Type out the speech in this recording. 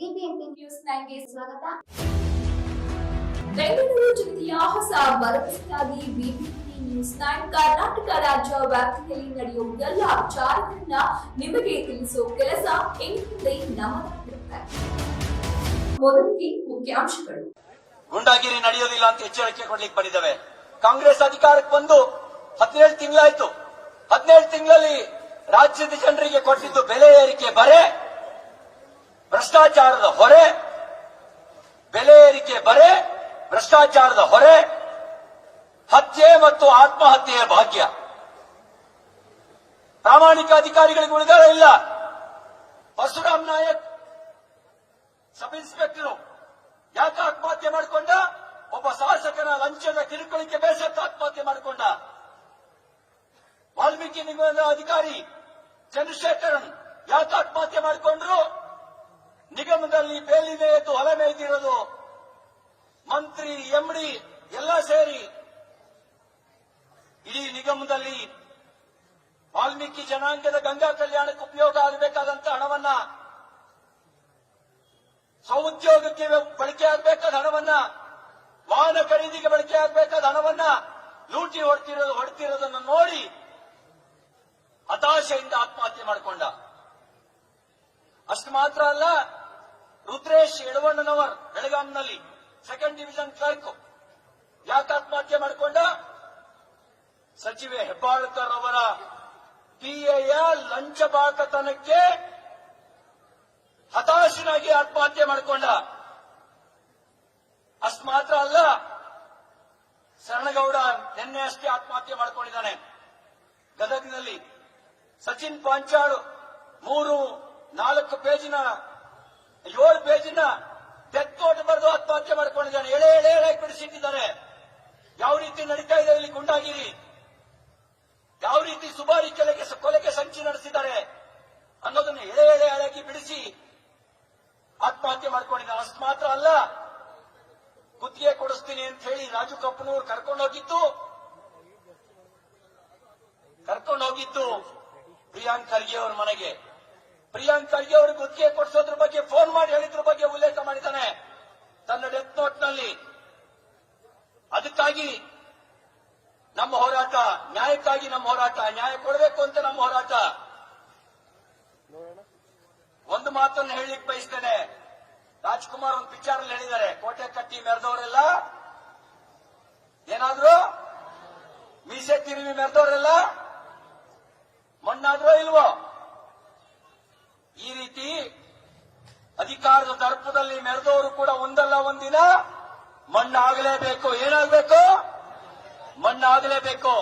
BBMP news ನೈನ್ಗೆ ಸ್ವಾಗತ. ಬೆಂಗಳೂರು ಜಿಲ್ಲೆಯ ಹೊಸ ಭರವಸೆಯಾಗಿ ಬಿಬಿಎಂಪಿ ನ್ಯೂಸ್ ನೈನ್ ಕರ್ನಾಟಕ ರಾಜ್ಯ ವ್ಯಾಪ್ತಿಯಲ್ಲಿ ನಡೆಯುವ ಎಲ್ಲ ವಿಚಾರಗಳನ್ನ ನಿಮಗೆ ತಿಳಿಸುವ ಕೆಲಸ ಎಂದಿದೆ ನಮ್ಮದಾಗಿರುತ್ತೆ ಮೊದಲಿಗೆ ಮುಖ್ಯಾಂಶಗಳು. ಗುಂಡಾಗಿರಿ ನಡೆಯೋದಿಲ್ಲ ಅಂತ ಎಚ್ಚರಿಕೆ ಕೊಡ್ಲಿಕ್ಕೆ ಬಂದಿದ್ದಾವೆ. ಕಾಂಗ್ರೆಸ್ ಅಧಿಕಾರಕ್ಕೆ ಬಂದು ಹದಿನೇಳು ತಿಂಗಳಾಯ್ತು. ಹದಿನೇಳು ತಿಂಗಳಲ್ಲಿ ರಾಜ್ಯದ ಜನರಿಗೆ ಕೊಟ್ಟಿದ್ದು ಬೆಲೆ ಏರಿಕೆ ಬರೆ ಭ್ರಷ್ಟಾಚಾರದ ಹೊರೆ, ಬೆಲೆ ಏರಿಕೆ ಬರೆ, ಭ್ರಷ್ಟಾಚಾರದ ಹೊರೆ, ಹತ್ಯೆ ಮತ್ತು ಆತ್ಮಹತ್ಯೆಯ ಭಾಗ್ಯ. ಪ್ರಾಮಾಣಿಕ ಅಧಿಕಾರಿಗಳಿಗೆ ಉಳಿದಾರ ಇಲ್ಲ. ಪರಶುರಾಮ್ ನಾಯಕ್, ಸಬ್ ಇನ್ಸ್ಪೆಕ್ಟರ್, ಯಾಕೆ ಆತ್ಮಹತ್ಯೆ ಮಾಡಿಕೊಂಡ? ಒಬ್ಬ ಶಾಸಕನ ಲಂಚದ ಕಿರುಕುಳಿಕೆ ಬೇಸತ್ತ ಆತ್ಮಹತ್ಯೆ ಮಾಡಿಕೊಂಡ. ವಾಲ್ಮೀಕಿ ನಿಗಮದ ಅಧಿಕಾರಿ ಚಂದ್ರಶೇಖರನ್ ಯಾಕೆ ಆತ್ಮಹತ್ಯೆ ಮಾಡಿಕೊಂಡ್ರು? ನಿಗಮದಲ್ಲಿ ಬೇಲಿದೆ ಎದ್ದು ಹೊಲ ಮೇಯ್ದಿರೋದು ಮಂತ್ರಿ ಎಂಡಿ ಎಲ್ಲ ಸೇರಿ. ಇಡೀ ನಿಗಮದಲ್ಲಿ ವಾಲ್ಮೀಕಿ ಜನಾಂಗದ ಗಂಗಾ ಕಲ್ಯಾಣಕ್ಕೆ ಉಪಯೋಗ ಆಗಬೇಕಾದಂತ ಹಣವನ್ನ ಸ್ವಉದ್ಯೋಗಕ್ಕೆ ಬಳಕೆ ಆಗಬೇಕಾದ ಹಣವನ್ನ, ವಾಹನ ಖರೀದಿಗೆ ಬಳಕೆ ಆಗಬೇಕಾದ ಹಣವನ್ನ ಲೂಟಿ ಹೊಡ್ತಿರೋದು, ಹೊಡ್ತಿರೋದನ್ನು ನೋಡಿ ಹತಾಶೆಯಿಂದ ಆತ್ಮಹತ್ಯೆ ಮಾಡಿಕೊಂಡ. ಅಷ್ಟು ಮಾತ್ರ ಅಲ್ಲ ರುದ್ರೇಶ್ ಯಡವಣ್ಣನವರ್ ಬೆಳಗಾಂನಲ್ಲಿ ಸೆಕೆಂಡ್ ಡಿವಿಷನ್ ಕ್ಲರ್ಕ್ ಯಾಕೆ ಆತ್ಮಹತ್ಯೆ ಮಾಡಿಕೊಂಡ? ಸಚಿವೆ ಹೆಬ್ಬಾಳ್ಕರ್ ಅವರ ಪಿಎಯ ಲಂಚ ಬಾಕತನಕ್ಕೆ ಹತಾಶನಾಗಿ ಆತ್ಮಹತ್ಯೆ ಮಾಡಿಕೊಂಡ. ಅಷ್ಟು ಮಾತ್ರ ಅಲ್ಲ, ಶರಣಗೌಡ ನಿನ್ನೆ ಅಷ್ಟೇ ಆತ್ಮಹತ್ಯೆ ಮಾಡಿಕೊಂಡಿದ್ದಾನೆ. ಗದಗಿನಲ್ಲಿ ಸಚಿನ್ ಪಾಂಚಾಳು ಮೂರು ನಾಲ್ಕು ಪೇಜಿನ ಏಳು ಪೇಜಿನ ತೆತ್ತೋಟ ಬರೆದು ಆತ್ಮಹತ್ಯೆ ಮಾಡ್ಕೊಂಡಿದ್ದಾನೆ. ಎಳೆ ಎಳೆ ಎಳೆ ಬಿಡಿಸಿಟ್ಟಿದ್ದಾರೆ ಯಾವ ರೀತಿ ನಡೀತಾ ಇದೆ ಇಲ್ಲಿ ಗುಂಡಾಗಿರಿ? ಯಾವ ರೀತಿ ಸುಬಾರಿ ಕೆಲೆಗೆ ಕೊಲೆಗೆ ಸಂಚು ನಡೆಸಿದ್ದಾರೆ? ಅನ್ನೋದನ್ನ ಎಳೆ ಎಳೆ ಎಳೆಯಾಗಿ ಬಿಡಿಸಿ ಆತ್ಮಹತ್ಯೆ ಮಾಡ್ಕೊಂಡಿದ್ದಾನೆ. ಅಷ್ಟು ಮಾತ್ರ ಅಲ್ಲ, ಗುತ್ತಿಗೆ ಕೊಡಿಸ್ತೀನಿ ಅಂತ ಹೇಳಿ ರಾಜು ಕಪ್ಪನೂರ್ ಕರ್ಕೊಂಡು ಹೋಗಿತ್ತು ಕರ್ಕೊಂಡು ಹೋಗಿತ್ತು ಪ್ರಿಯಾಂಕ್ ಖರ್ಗೆ ಅವ್ರ ಮನೆಗೆ. ಪ್ರಿಯಾಂಕ್ ಖರ್ಗೆ ಅವರು ಗುತ್ತಿಗೆ ಕೊಡಿಸೋದ್ರ ಬಗ್ಗೆ ಫೋನ್ ಮಾಡಿ ನಮ್ಮ ಹೋರಾಟ, ನ್ಯಾಯಕ್ಕಾಗಿ ನಮ್ಮ ಹೋರಾಟ, ನ್ಯಾಯ ಕೊಡಬೇಕು ಅಂತ ನಮ್ಮ ಹೋರಾಟ. ಒಂದು ಮಾತನ್ನು ಹೇಳಲಿಕ್ಕೆ ಬಯಸ್ತೇನೆ. ರಾಜ್ಕುಮಾರ್ ಒಂದು ವಿಚಾರಲ್ಲಿ ಹೇಳಿದ್ದಾರೆ. ಕೋಟೆ ಕಟ್ಟಿ ಮೆರೆದವರೆಲ್ಲ ಏನಾದ್ರೂ? ಮೀಸೆ ತಿರುವಿ ಮೆರೆದವರೆಲ್ಲ ಮಣ್ಣಾದ್ರೋ ಇಲ್ವೋ? ಈ ರೀತಿ ಅಧಿಕಾರದ ದರ್ಪದಲ್ಲಿ ಮೆರೆದವರು ಕೂಡ ಒಂದಲ್ಲ ಒಂದಿನ ಮಣ್ಣಾಗಲೇಬೇಕು. ಏನಾಗಬೇಕು? ಮಣ್ಣಾಗಲೇಬೇಕು.